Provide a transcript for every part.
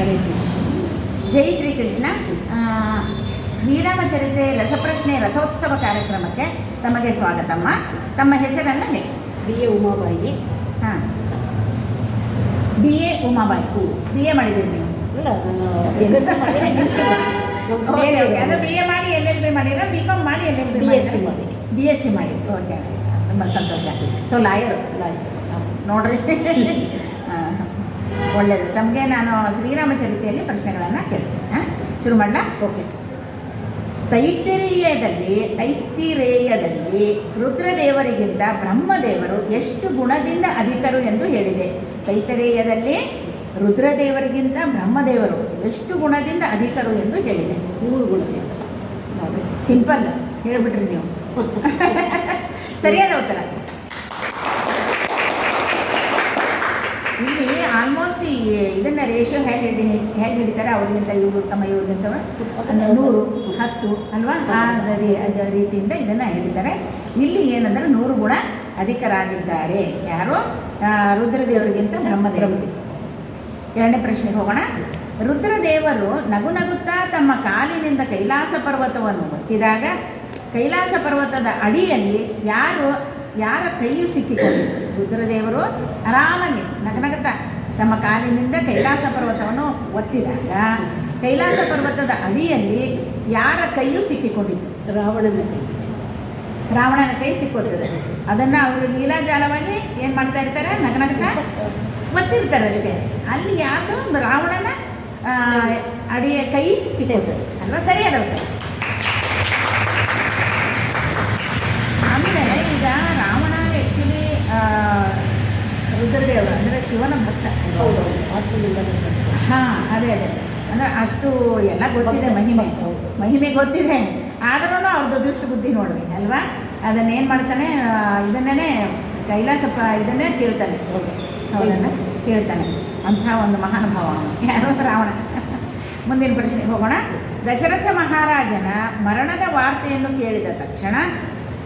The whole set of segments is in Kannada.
ಶ್ರೀ ಜೈ ಶ್ರೀಕೃಷ್ಣ. ಆ, ಶ್ರೀರಾಮಚರಿತೆ ರಸಪ್ರಶ್ನೆ ರಥೋತ್ಸವ ಕಾರ್ಯಕ್ರಮಕ್ಕೆ ತಮಗೆ ಸ್ವಾಗತಮ್ಮ. ತಮ್ಮ ಹೆಸರನ್ನು ಹೇಳಿ. B A Umabai. ಹಾಂ. B A Umabai. B A ಮಾಡಿದ್ದೀರಿ ನೀವು? ಬಿ ಎ ಮಾಡಿ ಎಲ್ ಎಲ್ ಬಿ ಮಾಡಿರ? ಬಿ ಕಾಮ್ ಮಾಡಿ ಎಲ್ ಎಲ್ ಬಿ ಸಿ ಮಾಡಿ. ಬಿ ಎಸ್ ಸಿ ಮಾಡಿ ಓಕೆ ತುಂಬ ಸಂತೋಷ. ಸೊ ಲಾಯರ್ ನೋಡ್ರಿ. ಆ, ಒಳ್ಳೆಯದು ತಮಗೆ ನಾನು ಶ್ರೀರಾಮಚರಿತೆಯಲ್ಲಿ ಪ್ರಶ್ನೆಗಳನ್ನು ಕೇಳ್ತೀನಿ ಶುರು ಮಾಡಲ? ಓಕೆ. ತೈತ್ತಿರೇಯದಲ್ಲಿ ತೈತ್ತಿರೇಯದಲ್ಲಿ ರುದ್ರದೇವರಿಗಿಂತ ಬ್ರಹ್ಮದೇವರು ಎಷ್ಟು ಗುಣದಿಂದ ಅಧಿಕರು ಎಂದು ಹೇಳಿದೆ. ತೈತರೇಯದಲ್ಲಿ ರುದ್ರದೇವರಿಗಿಂತ ಬ್ರಹ್ಮದೇವರು ಎಷ್ಟು ಗುಣದಿಂದ ಅಧಿಕರು ಎಂದು ಹೇಳಿದೆ. ಮೂರು ಗುಣದೇವರು ಸಿಂಪಲ್ ಹೇಳ್ಬಿಟ್ರಿ ನೀವು. ಸರಿಯಾದ ಉತ್ತರ ಇಲ್ಲಿ ಆಲ್ಮೋಸ್ಟ್ ಈ ಇದನ್ನು ರೇಷಿಯೋ ಹೇಗೆ ಹಿಡಿ ಹೇಗೆ ಹಿಡಿತಾರೆ ಅವ್ರಿಗಿಂತ ಇವರು ತಮ್ಮ ಇವ್ರಿಗಿಂತ ನೂರು, ಹತ್ತು ಅಲ್ವಾ? ಆ ರೀತಿಯಿಂದ ಇದನ್ನು ಹಿಡಿತಾರೆ. ಇಲ್ಲಿ ಏನಂದ್ರೆ ನೂರು ಗುಣ ಅಧಿಕರಾಗಿದ್ದಾರೆ. ಯಾರು? ರುದ್ರದೇವರಿಗಿಂತ ಬ್ರಹ್ಮದೇವರು ಎರಡನೇ ಪ್ರಶ್ನೆಗೆ ಹೋಗೋಣ. ರುದ್ರದೇವರು ನಗು ನಗುತ್ತಾ ತಮ್ಮ ಕಾಲಿನಿಂದ ಕೈಲಾಸ ಪರ್ವತವನ್ನು ಒತ್ತಿದಾಗ ಕೈಲಾಸ ಪರ್ವತದ ಅಡಿಯಲ್ಲಿ ಯಾರು ಯಾರ ಕೈಯು ಸಿಕ್ಕಿಕೊಂಡಿದ್ದರು ರುದ್ರದೇವರು ಆರಾಮಾಗಿ ನಗನಗುತ್ತಾ ತಮ್ಮ ಕಾಲಿನಿಂದ ಕೈಲಾಸ ಪರ್ವತವನ್ನು ಒತ್ತಿದಾಗ ಕೈಲಾಸ ಪರ್ವತದ ಅಡಿಯಲ್ಲಿ ಯಾರ ಕೈಯೂ ಸಿಕ್ಕಿಕೊಂಡಿತು ರಾವಣನ ಕೈ. ರಾವಣನ ಕೈ ಸಿಕ್ಕೋತದೆ. ಅದನ್ನು ಅವರು ಲೀಲಾಜಾಲವಾಗಿ ಏನು ಮಾಡ್ತಾ ಇರ್ತಾರೆ? ನಗನಗ್ತಾ ಒತ್ತಿರ್ತಾರೆ ಅಷ್ಟೇ. ಅಲ್ಲಿ ಯಾರ್ದೋ ಒಂದು ರಾವಣನ ಅಡಿಯ ಕೈ ಸಿಕ್ಕೋತದೆ. ಅಲ್ವಾ? ಸರಿಯಾದ ಆಮೇಲೆ ಈಗ ರಾವಣ ಆ್ಯಕ್ಚುಲಿ ರುದ್ರದೇವರು ಅಂದರೆ ಶಿವನ ಭಕ್ತ. ಹಾಂ ಅದೇ ಅದೇ. ಅಂದರೆ ಅಷ್ಟು ಎಲ್ಲ ಗೊತ್ತಿದೆ ಮಹಿಮೆ. ಮಹಿಮೆ ಗೊತ್ತಿದೆ. ಆದ್ರೂ ಅವ್ರದ್ದು ದುಷ್ಟ ಬುದ್ಧಿ ನೋಡ್ರಿ ಅಲ್ವಾ? ಅದನ್ನ ಏನು ಮಾಡ್ತಾನೆ ಇದನ್ನೇ ಕೈಲಾಸ ಇದನ್ನೇ ಕೇಳ್ತಾನೆ. ಅವನನ್ನ ಕೇಳ್ತಾನೆ. ಅಂಥ ಒಂದು ಮಹಾನುಭಾವ ಯಾರೋ? ರಾವಣ. ಮುಂದಿನ ಪ್ರಶ್ನೆಗೆ ಹೋಗೋಣ. ದಶರಥ ಮಹಾರಾಜನ ಮರಣದ ವಾರ್ತೆಯನ್ನು ಕೇಳಿದ ತಕ್ಷಣ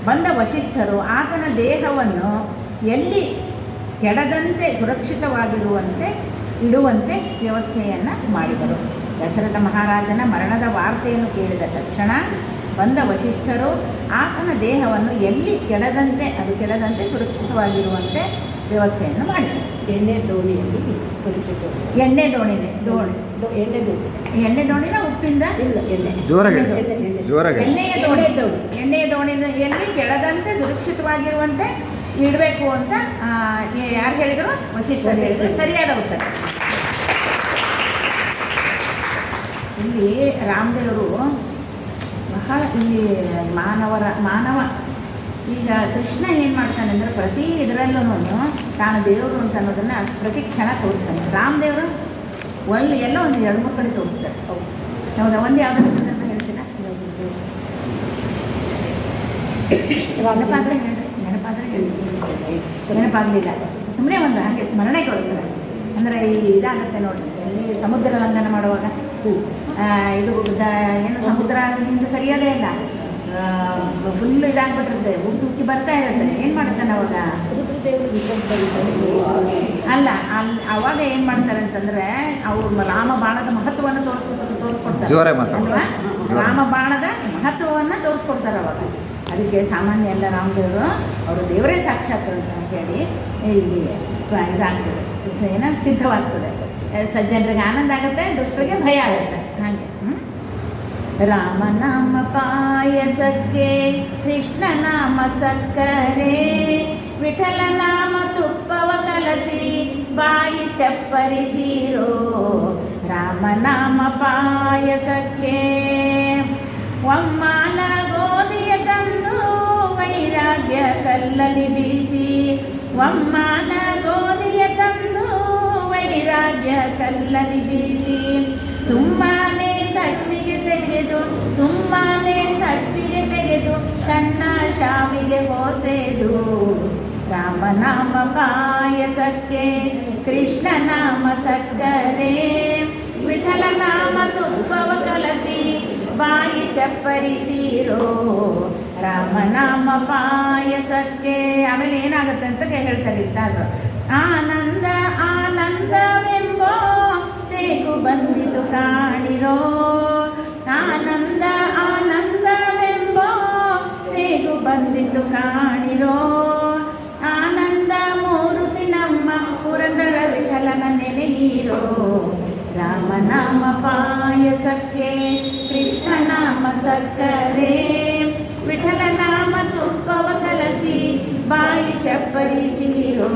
ಬಂದ ವಶಿಷ್ಠರು ಆತನ ದೇಹವನ್ನು ಎಲ್ಲಿ ಕೆಡದಂತೆ ಸುರಕ್ಷಿತವಾಗಿರುವಂತೆ ಇಡುವಂತೆ ವ್ಯವಸ್ಥೆಯನ್ನು ಮಾಡಿದರು. ದಶರಥ ಮಹಾರಾಜನ ಮರಣದ ವಾರ್ತೆಯನ್ನು ಕೇಳಿದ ತಕ್ಷಣ ಬಂದ ವಶಿಷ್ಠರು ಆತನ ದೇಹವನ್ನು ಎಲ್ಲಿ ಕೆಡದಂತೆ ಅದು ಕೆಡದಂತೆ ಸುರಕ್ಷಿತವಾಗಿರುವಂತೆ ವ್ಯವಸ್ಥೆಯನ್ನು ಮಾಡಿದರು. ಎಣ್ಣೆ ದೋಣಿಯಲ್ಲಿ ಸುರಕ್ಷಿತ ಎಣ್ಣೆ ದೋಣಿನೇ ದೋಣಿ ಎಣ್ಣೆ ದೋಣಿ. ಎಣ್ಣೆ ದೋಣಿನ ಉಪ್ಪಿಂದ? ಇಲ್ಲ ಎಣ್ಣೆ. ಜೋರಾಗಿ ಎಣ್ಣೆ ಎಣ್ಣೆ ಎಣ್ಣೆ ಜೋರಾಗಿ ಎಣ್ಣೆಯ ಎಣ್ಣೆ ದೋಣಿ. ದೋಣಿ. ಎಣ್ಣೆಯ ದೋಣಿನ ಎಲ್ಲಿ ಕೆಳದಂತೆ ಸುರಕ್ಷಿತವಾಗಿರುವಂತೆ ಇಡಬೇಕು ಅಂತ ಯಾರು ಹೇಳಿದರು? ವಶಿಷ್ಠರು ಹೇಳಿದರು. ಸರಿಯಾದ ಉತ್ತರ. ಇಲ್ಲಿ ರಾಮದೇವರು ಬಹಳ ಇಲ್ಲಿ ಮಾನವರ ಮಾನವ ಈಗ ಕೃಷ್ಣ ಏನು ಮಾಡ್ತಾನೆ ಅಂದರೆ ಪ್ರತಿ ಇದರಲ್ಲೂ ತಾನು ದೇವರು ಅಂತ ಅನ್ನೋದನ್ನು ಪ್ರತಿ ಕ್ಷಣ ತೋರಿಸ್ತಾನೆ. ರಾಮದೇವರು ಒಂದು ಎಲ್ಲ ಒಂದು ಎರಡು ಮೂರು ಕಡೆ ತೋರಿಸ್ತಾರೆ. ಹೌದು. ಹೌದಾ? ಒಂದು ಯಾವುದಾದ್ರು ಸಂದರ್ಭ ಹೇಳ್ತೀರಾ? ನೆನಪಾದ್ರೆ ಹೇಳ್ರಿ. ನೆನಪಾದ್ರೆ ನೆನಪಾಗಲಿಲ್ಲ ಸುಮ್ಮನೆ ಒಂದು ಹಾಗೆ ಸ್ಮರಣೆಗೋಸ್ಕರ ಅಂದರೆ ಈ ಇದಾಗುತ್ತೆ ನೋಡಿ ಎಲ್ಲಿ ಸಮುದ್ರ ಲಂಘನ ಮಾಡುವಾಗ. ಇದು ಏನು ಸಮುದ್ರ ಹಿಂದೆ ಸರಿಯೋದೇ ಇಲ್ಲ. ಫುಲ್ ಇದಾಗ್ಬಿಟ್ಟಿರುತ್ತೆ. ಉಕ್ಕಿ ಉಕ್ಕಿ ಬರ್ತಾ ಇರುತ್ತೆ. ಏನು ಮಾಡ್ತಾನೆ ಅವಾಗ? ಅಲ್ಲ ಅಲ್ಲಿ ಅವಾಗ ಏನು ಮಾಡ್ತಾರೆ ಅಂತಂದರೆ ಅವರು ರಾಮ ಬಾಣದ ಮಹತ್ವವನ್ನು ತೋರಿಸ್ಕೊಡ್ತಾರೆ ತೋರಿಸ್ಕೊಡ್ತಾರೆ. ರಾಮ ಬಾಣದ ಮಹತ್ವವನ್ನು ತೋರಿಸ್ಕೊಡ್ತಾರೆ ಅವಾಗ. ಅದಕ್ಕೆ ಸಾಮಾನ್ಯ ಎಲ್ಲ ರಾಮದೇವರು ಅವರು ದೇವರೇ ಸಾಕ್ಷಾತ್ ಅಂತ ಹೇಳಿ ಇಲ್ಲಿ ಇದಾಗ್ತದೆ. ಏನೋ ಸಿದ್ಧವಾಗ್ತದೆ. ಸಜ್ಜನರಿಗೆ ಆನಂದ ಆಗುತ್ತೆ, ದುಷ್ಟರಿಗೆ ಭಯ ಆಗುತ್ತೆ. ಹಾಗೆ? ರಾಮನಾಮ ಪಾಯಸಕ್ಕೆ, ಕೃಷ್ಣ ನಾಮ ಸಕ್ಕರೆ, ವಿಠಲ ನಾಮ ತುಪ್ಪವ ಕಲಸಿ, ಬಾಯಿ ಚಪ್ಪರಿಸಿರೋ ರಾಮನಾಮ ಪಾಯಸಕ್ಕೆ, ಒಮ್ಮಾನ ಕಲ್ಲಲಿ ಬೀಸಿ ಒಮ್ಮಾನ ಗೋಧಿಯ ತಂದು ವೈರಾಗ್ಯ ಕಲ್ಲಲಿ ಬೀಸಿ. ಸುಮ್ಮನೆ ಸಜ್ಜಿಗೆ ತೆಗೆದು, ಸುಮ್ಮನೆ ಸಜ್ಜಿಗೆ ತೆಗೆದು ಸಣ್ಣ ಶಾವಿಗೆ ಹೋಸೆದು. ರಾಮನಾಮ ಪಾಯಸಕ್ಕೆ, ಕೃಷ್ಣ ನಾಮ ಸಕ್ಕರೆ. ವಿಠಲ ನಾಮ ತುಪ್ಪವ ಕಲಸಿ, ಬಾಯಿ ಚಪ್ಪರಿಸಿರೋ ರಾಮನಾಮ ಪಾಯಸಕ್ಕೆ ಆಮೇಲೆ ಏನಾಗುತ್ತೆ ಅಂತ ಹೇಳ್ತಾರೆ ದಾಸರು ಆನಂದ, ಆನಂದವೆಂಬೋ ತೇಗು ಬಂದಿತು ಕಾಣಿರೋ. ಆನಂದ, ಆನಂದವೆಂಬೋ ತೇಗು ಬಂದಿತು ಕಾಣಿರೋ. ಆನಂದ ಮೂರುತಿ ನಮ್ಮ ಪುರಂದರ ವಿಠಲನ ನೆನೆಯಿರೋ ರಾಮನಾಮ ಪಾಯಸಕ್ಕೆ ಕೃಷ್ಣನಾಮ ಸಕ್ಕರೆ. ವಿಠಲನಾಮ ತುಪ್ಪವ ಕಲಸಿ ಬಾಯಿ ಚಪ್ಪರಿಸಿರೋ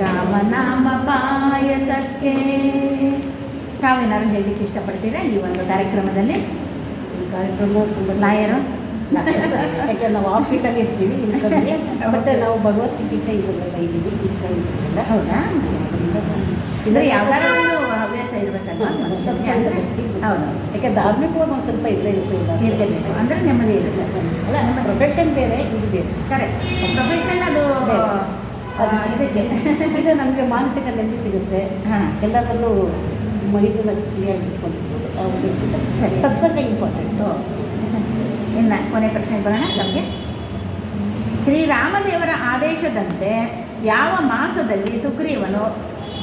ರಾಮನಾಮ ಪಾಯಸಕ್ಕೆ ತಾವೇನಾದ್ರು ಹೇಳಲಿಕ್ಕೆ ಇಷ್ಟಪಡ್ತೀರಾ ಈ ಒಂದು ಕಾರ್ಯಕ್ರಮದಲ್ಲಿ ಈ ಕಾರ್ಯಕ್ರಮ ತುಂಬ ಲಾಯರು ಯಾಕೆ ನಾವು ಆಫೀಸಲ್ಲಿ ಇರ್ತೀವಿ ಇನ್ಕಮ್ಗೆ ಮತ್ತೆ ನಾವು ಭಗವದ್ಗೀತೆ ಇದನ್ನೆಲ್ಲ ಇದ್ದೀವಿ ಇಷ್ಟ ಇದನ್ನೆಲ್ಲ ಹೌದಾ ಇದ್ರೆ ಯಾವ್ದಾರ ಒಂದು ಹವ್ಯಾಸ ಇರಬೇಕಲ್ವಾ? ಮನುಷ್ಯನಿಗೆ ಅಂದರೆ ಹೌದು. ಯಾಕೆ ಧಾರ್ಮಿಕವಾಗಿ ಒಂದು ಸ್ವಲ್ಪ ಇಲ್ಲೇ ಇರ್ತಿಲ್ಲ ಇರಲೇಬೇಕು. ಅಂದರೆ ನೆಮ್ಮದಿ ಇರುತ್ತೆ. ಅಲ್ಲ ನಮ್ಮ ಪ್ರೊಫೆಷನ್ ಬೇರೆ ಇದು ಬೇರೆ. ಕರೆಕ್ಟ್ ಪ್ರೊಫೆಷನ್ ಅದು ಇದಕ್ಕೆ. ಇದು ನಮಗೆ ಮಾನಸಿಕ ನೆಮ್ಮದಿ ಸಿಗುತ್ತೆ. ಹಾಂ. ಎಲ್ಲದರಲ್ಲೂ ಮೈದನ್ನ ಕ್ಲಿಯರ್ ಇಟ್ಕೊಂಡಿರ್ಬೋದು. ಅವ್ರಿಗೆ ಸರಿ. ಸತ್ಸಂಗ ಇಂಪಾರ್ಟೆಂಟು ಇನ್ನು ಕೊನೆ ಪ್ರಶ್ನೆ ಬರೋಣ ನಮಗೆ. ಶ್ರೀರಾಮದೇವರ ಆದೇಶದಂತೆ ಯಾವ ಮಾಸದಲ್ಲಿ ಸುಗ್ರೀವನು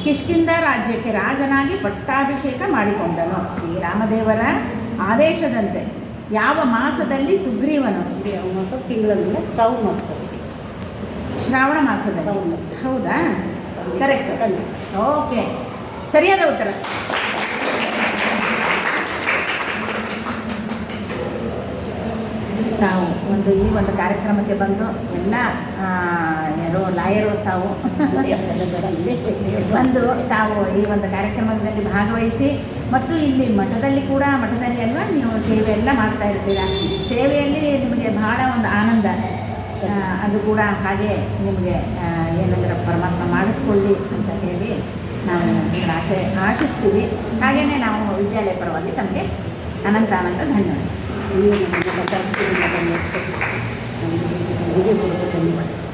ಕಿಷ್ಕಿಂದ ರಾಜ್ಯಕ್ಕೆ ರಾಜನಾಗಿ ಪಟ್ಟಾಭಿಷೇಕ ಮಾಡಿಕೊಂಡನು. ಶ್ರೀರಾಮದೇವರ ಆದೇಶದಂತೆ ಯಾವ ಮಾಸದಲ್ಲಿ ಸುಗ್ರೀವನು ಮಾಸ ತಿಂಗಳಲ್ಲಿ ಶ್ರಾವಣ ಮಾಸದಲ್ಲಿ? ಶ್ರಾವಣ ಮಾಸದಲ್ಲಿ? ಮಾಸ. ಹೌದಾ? ಕರೆಕ್ಟ್. ಓಕೆ. ಸರಿಯಾದ ಉತ್ತರ. ತಾವು ಒಂದು ಈ ಒಂದು ಕಾರ್ಯಕ್ರಮಕ್ಕೆ ಬಂದು ಎಲ್ಲ ಯಾರೋ ಲಾಯರು ತಾವು ಬಂದು ತಾವು ಈ ಒಂದು ಕಾರ್ಯಕ್ರಮದಲ್ಲಿ ಭಾಗವಹಿಸಿ ಮತ್ತು ಇಲ್ಲಿ ಮಠದಲ್ಲಿ ಕೂಡ ಮಠದಲ್ಲಿ ಅಲ್ವಾ ನೀವು ಸೇವೆ ಎಲ್ಲ ಮಾಡ್ತಾ ಇರ್ತೀರಾ? ಸೇವೆಯಲ್ಲಿ ನಿಮಗೆ ಬಹಳ ಒಂದು ಆನಂದ. ಅದು ಕೂಡ ಹಾಗೆ ನಿಮಗೆ ಏನಂದ್ರೆ ಪರಮಾತ್ಮ ಮಾಡಿಸ್ಕೊಳ್ಳಿ ಅಂತ ಹೇಳಿ ನಾವು ಆಶೆ ಆಶಿಸ್ತೀವಿ. ಹಾಗೆಯೇ ನಾವು ವಿದ್ಯಾಲಯ ಪರವಾಗಿ ತಮಗೆ ಅನಂತ ಅನಂತ ಧನ್ಯವಾದ いうような形っていうのがもう一つ、自分のことにまで。